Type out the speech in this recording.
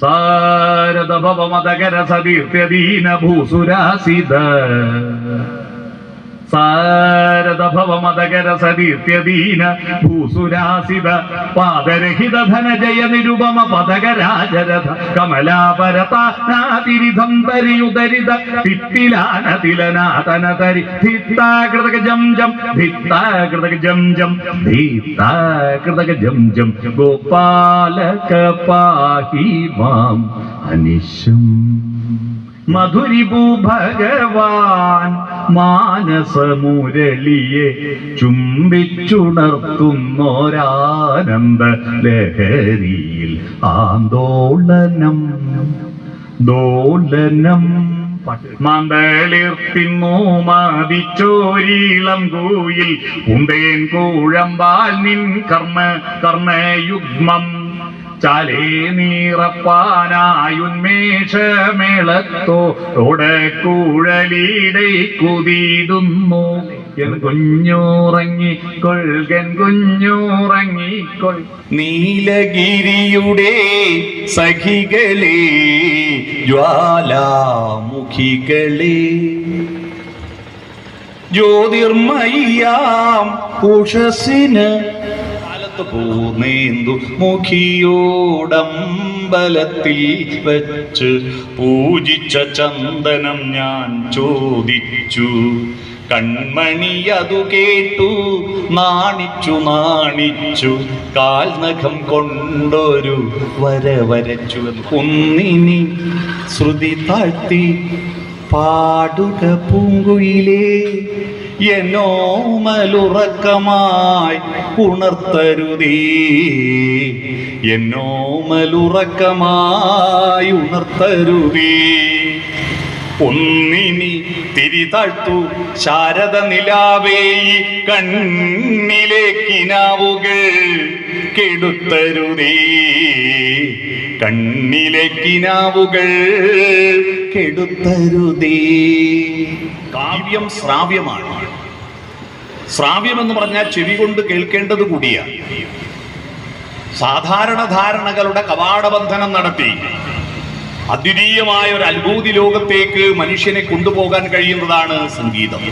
സാരദ ഭവമതകര സതീർത്ഥ്യദീന ഭൂസുരാസിത സാരദ ഭവമതകര സതീർത്ഥ്യദീന ഭൂസുരാസിത പാദരഹിത ധനജയ നിരുപമ പതകരാജരഥ കമലാപരതാനാതിരിധം തരിയുദരിത തിത്തിലാന തിലനാതന തരി ധിത്താകൃതക ജം ജം ധിത്താകൃതക ജം ജം ധിത്താകൃതക ജം ജം ഗോപാലക പാഹി മാം അനിശം. മധുരിപു ഭഗവാൻ മാനസമുരളിയെ ചുംബിച്ചുണർത്തുന്നോരാനന്ദ ലഹരിയിൽ ആന്തോളനം ദോളനം മന്ദളിർത്തിന്നു മതിച്ചോരീളം കൂയിൽ ഉണ്ടേൻ കൂഴമ്പാൽ നിൻ കർമ്മ കർമ്മയുഗ്മം. ചാലേ നീറപ്പാനായുന്മേഷമേളത്തോടെ കൂഴലീടെ കുതിടുന്നു എൻ കുഞ്ഞുറങ്ങിക്കൊൾകൻ കുഞ്ഞുറങ്ങിക്കൊൾ നീലഗിരിയുടെ സഖികളെ ജ്വാലാമുഖികളെ. ജ്യോതിർമയ്യാം ഉഷസിന് പൂർണേന്ദു മുഖിയോടമ്പലത്തിൽ വച്ച് പൂജിച്ച ചന്ദനം ഞാൻ ചോദിച്ചു. കൺമണി അതു കേട്ടു നാണിച്ചു നാണിച്ചു. കാൽനഖം കൊണ്ടൊരു വര വരച്ചു ഒന്നിനി ശ്രുതി താഴ്ത്തി പാടുക പൂങ്കുയിലേ എന്നോമലുറക്കമായി എന്നോ എന്നോമലുറക്കമായി ഉണർത്തരുതീ. ഒന്നിനി തിരിതാഴ്ത്തു ശാരദ നിലാവേ കണ്ണിലേക്കിനാവുകൾ കെടുത്തരുതേ. കണ്ണിലേക്കിനാവുകൾ കെടുത്തരുതേ കാവ്യം ശ്രാവ്യമാണ്. ശ്രാവ്യം എന്ന് പറഞ്ഞാൽ ചെവി കൊണ്ട് കേൾക്കേണ്ടത് കൂടിയാണ് സാധാരണ ധാരണകളുടെ കവാടബന്ധനം നടത്തി. അദ്വിതീയമായ ഒരു അത്ഭുതി ലോകത്തേക്ക് മനുഷ്യനെ കൊണ്ടുപോകാൻ കഴിയുന്നതാണ് സംഗീതം.